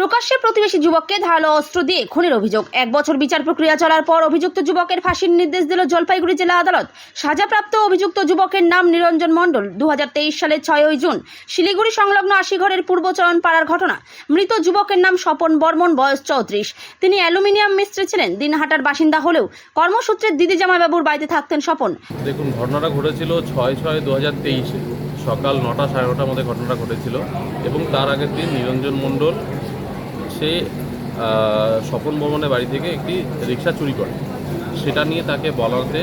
প্রকাশ্যে প্রতিবেশী যুবককে ধারালো অস্ত্র দিয়ে খুনের অভিযোগ। এক বছর বিচার প্রক্রিয়া চলার পর অভিযুক্ত যুবকের ফাঁসির নির্দেশ দিল জলপাইগুড়ি জেলা আদালত। সাজাপ্রাপ্ত অভিযুক্ত যুবকের নাম নিরঞ্জন মণ্ডল, দুহাজার তেইশ সালের ছয়ই জুন, শিলিগুড়ি সংলগ্ন আশিঘরের পূর্বচরণ পাড়ার ঘটনা। মৃত যুবকের নাম স্বপন বর্মন, বয়স চৌত্রিশ। তিনি অ্যালুমিনিয়াম মিস্ত্রি ছিলেন, দিনহাটার বাসিন্দা হলেও কর্মসূত্রে দিদি জামাইবাবুর বাড়িতে থাকতেন স্বপন। দেখুন, ঘটনাটা ঘটেছিল ছয় ছয় দু হাজার তেইশে, সকাল নটা সাড়ে নটার মধ্যে ঘটনাটা ঘটেছিল। এবং তার আগের দিন নিরঞ্জন মণ্ডল সে স্বপন বর্মনের বাড়ি থেকে একটি রিক্সা চুরি করে। সেটা নিয়ে তাকে বলাতে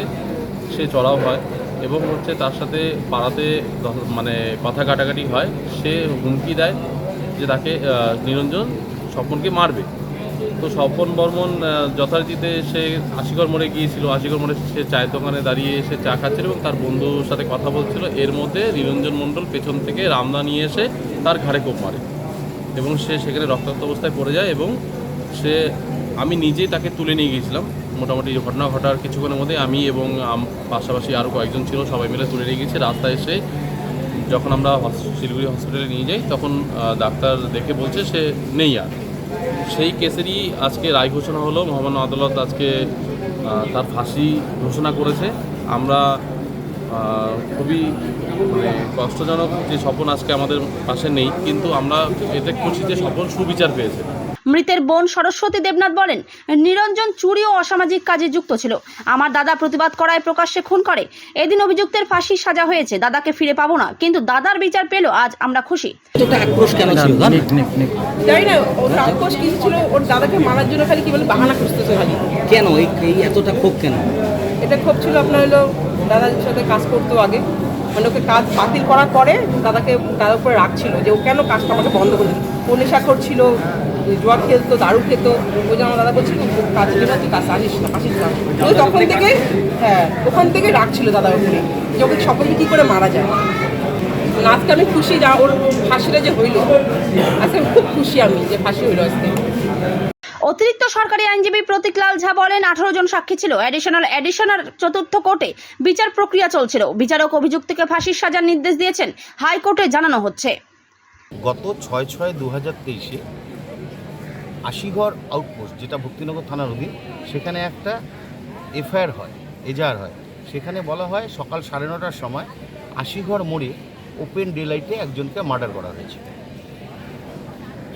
সে চড়াও হয় এবং হচ্ছে তার সাথে পাড়াতে মানে কথা কাটাকাটি হয়। সে হুমকি দেয় যে তাকে নিরঞ্জন স্বপনকে মারবে। তো স্বপন বর্মন যথারীতিতে সে আশিগড় মোড়ে গিয়েছিল। আশিগড় মোড়ে সে চায়ের দোকানে দাঁড়িয়ে সে চা খাচ্ছিল এবং তার বন্ধুর সাথে কথা বলছিল। এর মধ্যে নিরঞ্জন মণ্ডল পেছন থেকে রামদা নিয়ে এসে তার ঘাড়ে কোপ মারে। এবং সে সেখানে রক্তাক্ত অবস্থায় পড়ে যায় এবং সে, আমি নিজেই তাকে তুলে নিয়ে গিয়েছিলাম। মোটামুটি ঘটনা ঘটার কিছুক্ষণের মধ্যে আমি এবং পাশাপাশি আরও কয়েকজন ছিল, সবাই মিলে তুলে নিয়ে গেছি রাস্তায় এসে যখন আমরা শিলিগুড়ি হসপিটালে নিয়ে যাই, তখন ডাক্তার দেখে বলছে সে নেই আর। সেই কেসেরই আজকে রায় ঘোষণা হলো। মহামান্য আদালত আজকে তার ফাঁসি ঘোষণা করেছে। আমরা খুবই মানে কষ্টজনক যে স্বপন আজকে আমাদের পাশে নেই কিন্তু আমরা এতে খুশি যে স্বপন সুবিচার পেয়েছে। মৃতের বোন সরস্বতী দেবনাথ বলেন নিরঞ্জন চুরি ও অসামাজিক কাজে যুক্ত ছিল। আমার দাদা প্রতিবাদ করায় প্রকাশ্যে খুন করে। এদিন অভিযুক্তের ফাঁসি সাজা হয়েছে দাদাকে ফিরে পাবো না কিন্তু দাদার বিচার পেল আজ আমরা খুশি। ছিল? না ওর রাক্ষস কিছু ছিল? ওর দাদাকে মারার জন্য খালি কি বলে বাহানা খুঁজতেছে খালি? কেন? এই এতটা ক্ষোভ কেন? এটা খুব ছিল আপনার হলো দাদার সাথে কাজ করতো আগে। মানে ওকে কাজ বাতিল করার পরে দাদাকে দাদার উপরে রাখছিল যে ও কেন কাজটা আমাকে বন্ধ করে দিল ও নেশাখোর ছিল জুয়া খেলতো দারু খেত। ওই জন্য আমার দাদা বলছিল কাজ দিল তুই কাজ আসিস না আসিস না। ওই তখন থেকে হ্যাঁ ওখান থেকে রাখছিল দাদার উপরে যে ওকে সকলে কী করে মারা যায়। আজকে আমি খুশি যা ওর ফাঁসিটা যে হইল আজকে খুব খুশি আমি যে ফাঁসি হইল আজকে। অতিরিক্ত সরকারি আইনজীবী প্রতীক লাল ঝা বলেন, আঠারো জন সাক্ষী ছিল। অ্যাডিশনাল অ্যাডিশনাল চতুর্থ কোর্টে বিচার প্রক্রিয়া চলছিল। বিচারক অভিযুক্তকে ফাঁসির সাজার নির্দেশ দিয়েছেন। হাইকোর্টে জানানো হচ্ছে। গত ছয় ছয় দু হাজার তেইশে আশিগড় আউটপোস্ট, যেটা ভক্তিনগর থানার অধীন, সেখানে একটা এফআইআর হয়, এজাহার হয়। সেখানে বলা হয়, সকাল সাড়ে নটার সময় আশিগড় মোড়ে ওপেন ডেলাইটে একজনকে মার্ডার করা হয়েছে।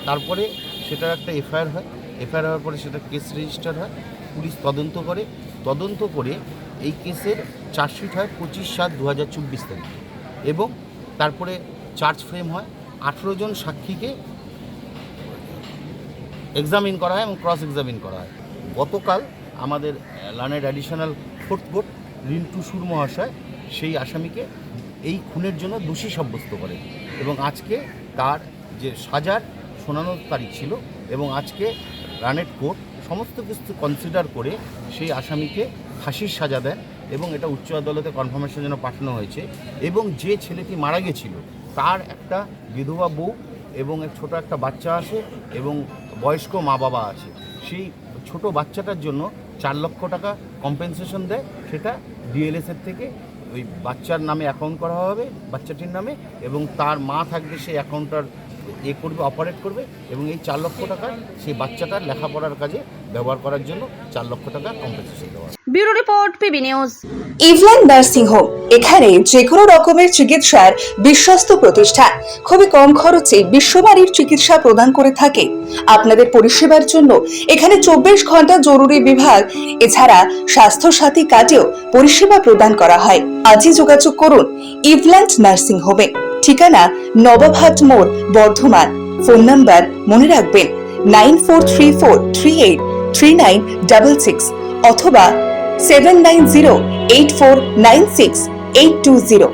তারপরে সেটার একটা এফআইআর হয়। এফআইআর হওয়ার পরে সেটা কেস রেজিস্টার হয়, পুলিশ তদন্ত করে তদন্ত করে এই কেসের চার্জশিট হয় পঁচিশ সাত দু হাজার চব্বিশ তারিখে। এবং তারপরে চার্জ ফ্রেম হয় আঠেরো জন সাক্ষীকে এক্সামিন করা হয় এবং ক্রস এক্সামিন করা হয়। গতকাল আমাদের লানের additional fourth court Rintu Sur মহাশয় সেই আসামিকে এই খুনের জন্য দোষী সাব্যস্ত করে এবং আজকে তার যে সাজার শোনানোর তারিখ ছিল এবং আজকে রানের কোর্ট সমস্ত কিছু কনসিডার করে সেই আসামিকে ফাঁসির সাজা দেন এবং এটা উচ্চ আদালতে কনফার্মেশনের জন্য পাঠানো হয়েছে এবং যে ছেলেটি মারা গেছিল, তার একটা বিধবা বউ এবং এক ছোট একটা বাচ্চা আছে এবং বয়স্ক মা বাবা আছে। সেই ছোট বাচ্চাটার জন্য চার লক্ষ টাকা কম্পেনসেশন দেয়, সেটা ডিএলএসের থেকে ওই বাচ্চার নামে অ্যাকাউন্ট করা হবে, বাচ্চাটির নামে এবং তার মা থাকবে সেই অ্যাকাউন্টটার এ করবে অপারেট করবে এবং এই চার লক্ষ টাকা সেই বাচ্চাটার লেখাপড়ার কাজে ব্যবহার করার জন্য চার লক্ষ টাকা কম্পেনসেশন দেওয়া ব্যুরো রিপোর্ট পিবি নিউজ। ইভল্যান্ড নার্সিং হোম এখানে যে কোনো রকমের চিকিৎসার বিশ্বস্ত প্রতিষ্ঠান। খুবই কম খরচে বিশ্বমানের চিকিৎসা প্রদান করে থাকে। আপনাদের পরিষেবার জন্য এখানে চব্বিশ ঘণ্টা জরুরি বিভাগ এছাড়া স্বাস্থ্য সাথী কার্ডেও পরিষেবা প্রদান করা হয়। আজই যোগাযোগ করুন ইভল্যান্ড নার্সিং হোমে। ঠিকানা নবাবহাট মোড়, বর্ধমান। ফোন নাম্বার মনে রাখবেন, nine four three four three eight three nine double six অথবা seven nine zero eight four nine six eight two zero.